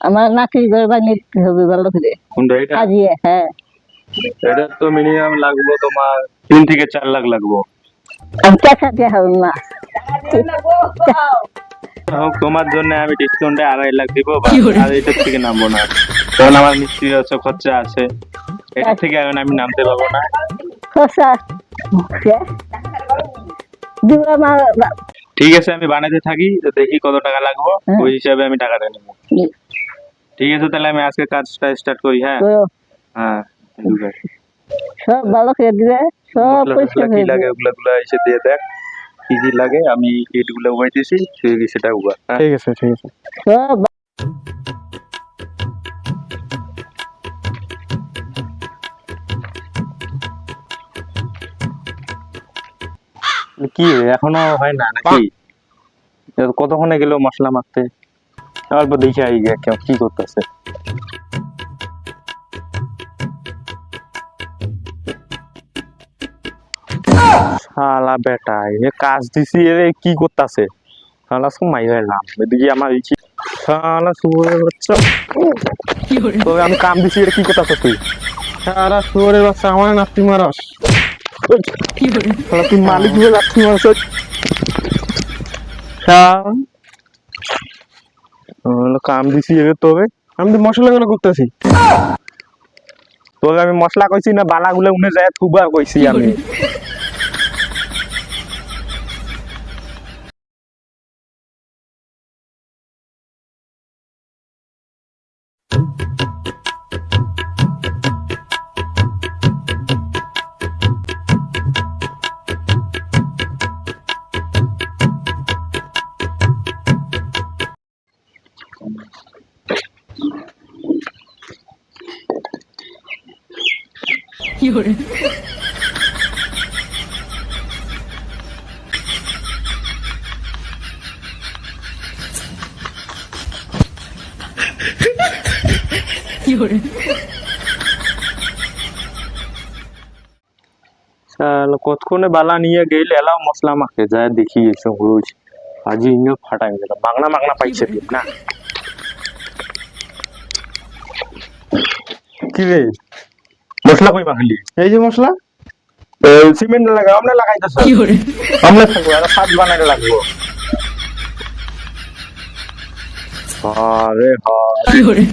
আমার নাতি ঘর বানিয়ে হবে ভালো করে। সাজিয়ে হ্যাঁ। এটা তো মিনিমাম লাগবে তোমার তিন থেকে চার লাখ লাগবো। টাকা দিয়ে হবে না। তোমার জন্য আমি ডিসকাউন্টে আড়াই লাখ দিব আর এটার থেকে নামবো না। কারণ আমার মিস্ত্রি আছে খরচা আছে। এটা থেকে এখন আমি নামতে পারব না। দিব আমার ঠিক আছে আমি বানাতে থাকি তো দেখি কত টাকা লাগবো হ্যাঁ। ওই হিসাবে আমি টাকাটা নেব ঠিক আছে তাহলে আমি আজকে কাজটা স্টার্ট করি হ্যাঁ হ্যাঁ ঠিক আছে। সব ভালো করে দিবে সব মশলা পরিষ্কার টসলা কি হয়ে লাগে যাবে ওগুলা গুলা এসে দিয়ে দেখ কি কি লাগে আমি ইটগুলো উবাইতেছি তুই সেটা উবা ঠিক আছে ঠিক আছে সব কি এখনও হয় না নাকি? কতক্ষণে গেল মশলা মারতে অল্প দেখে আই গে কেউ কি করতেছে। শালা বেটা এ কাজ দিছি এ কি করতেছে? শালা সব মাই হলাম এদিকে আমার ইচ্ছি। শালা শুয়োরের বাচ্চা। তবে আমি কাম দিছি এটা কি করতেছে তুই? সারা শুয়োরের বাচ্চা আমার নাতি মারাস। শালা হয়ে। কাম দিছি তবে আমি মশলা কেন করতেছি? তোকে আমি মশলা কইছি না, বালাগুলো উনে যায়, থুবা কইছি আমি। শালা কতক্ষণে বালা নিয়ে গেলে এলাও মশলা মাখে যায় দেখি এসব রোজ আজ ইঞ্জো ফাটাই গেল মাগনা মাগনা পাইছে তুই না কি রে? মশলা কই মাখলি? এই যে মশলা। সিমেন্ট লাগা আমরা লাগাইতেছ। আমরা থাকব আর সাত বানাইতে লাগবো। আরে হরে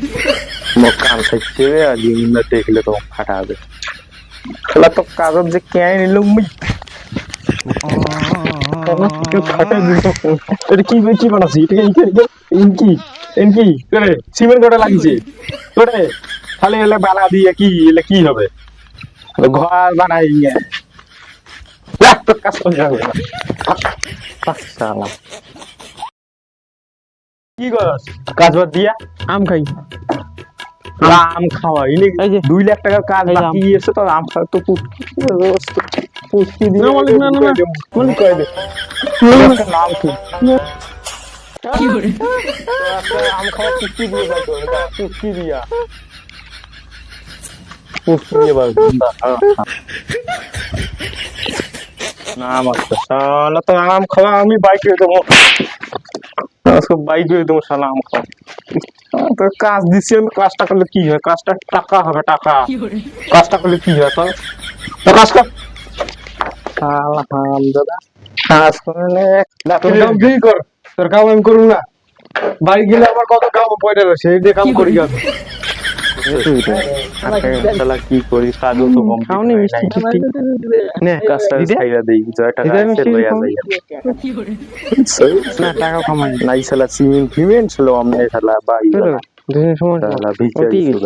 মোক কাম থাকছে রে আজ ইন্দা দেখলে তো ফাটা হবে। খেলা তো কাগজ যে কে নিল মুই। ফাটা কি কি বানাছি এটা কি ইনকি ইনকি করে সিমেন্ট কোটা লাগিছে? করে খালি এলে বালা দিয়ে কি এলে কি হবে? ঘর বানাই তোর কাজ করে যাবে। কি করস? কাজ বাদ দিয়া? আম খাই। আম খাওয়া। ইনি। দুই লাখ টাকার কাজ বাকি এসে তো আম খাওয়া। তো পুষ্টি দিয়ে না, মালিক, না, না, না। মনে দে নাম কি আম খাওয়া পুষ্টি দিয়ে পুষ্টি দিয়া পুষ্টি দিয়ে বাই নাম আছে শালা তো আম খাওয়া আমি বাইক দেবো বাইক দেবো শালা আম খাওয়া তো কাজ দিচ্ছি আমি কাজটা করলে কি হয় কাজটা টাকা হবে টাকা কাজটা করলে কি হয় তোর তো কাজ কর দাদা কাজ করলে তোর কাম কর তোর কাম আমি করুম না। বাড়ি গেলে আমার কত কাম পয়টা রয়েছে এই দিয়ে কাম করি কেন শালা কি করি কাজও তো কম খাওনি মিষ্টি টিষ্টি? নে কাজটা ছাইরা দেই জয় টাকা দিদে আছে লইয়া যাই। না টাকা কামাই নাই শালা সিমেন্ট ফিমেন্ট ছিল আমনে শালা বাই দুদিন সময় শালা ও, ঠিক ভিখারি আছে। ছিল।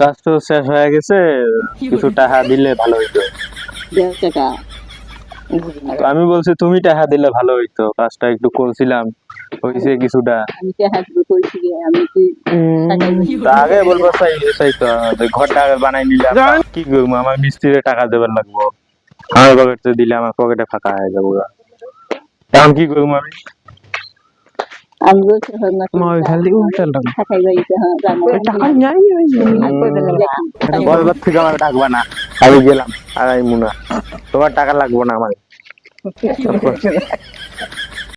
কাজ তো শেষ হয়ে গেছে কিছু টাকা দিলে ভালো হইতো। দেড় টাকা। তো আমি বলছি তুমি টাকা দিলে ভালো হইতো। কাজটা একটু করছিলাম হয়েছে কিছুটা। আগে বলব সাই সাই তো তো ঘরটা আগে বানাই নিলাম। কি করব আমার মিস্ত্রিরে টাকা দেবার লাগবো। আমার পকেটে দিলে আমার পকেটে ফাঁকা হয়ে যাব এখন কি করব আমি? আমি বলছি হয় হ্যাঁ থেকে আমার ডাকবা না। আমি গেলাম আর আমি মুনা। তোমার টাকা লাগবো না আমার। 等会儿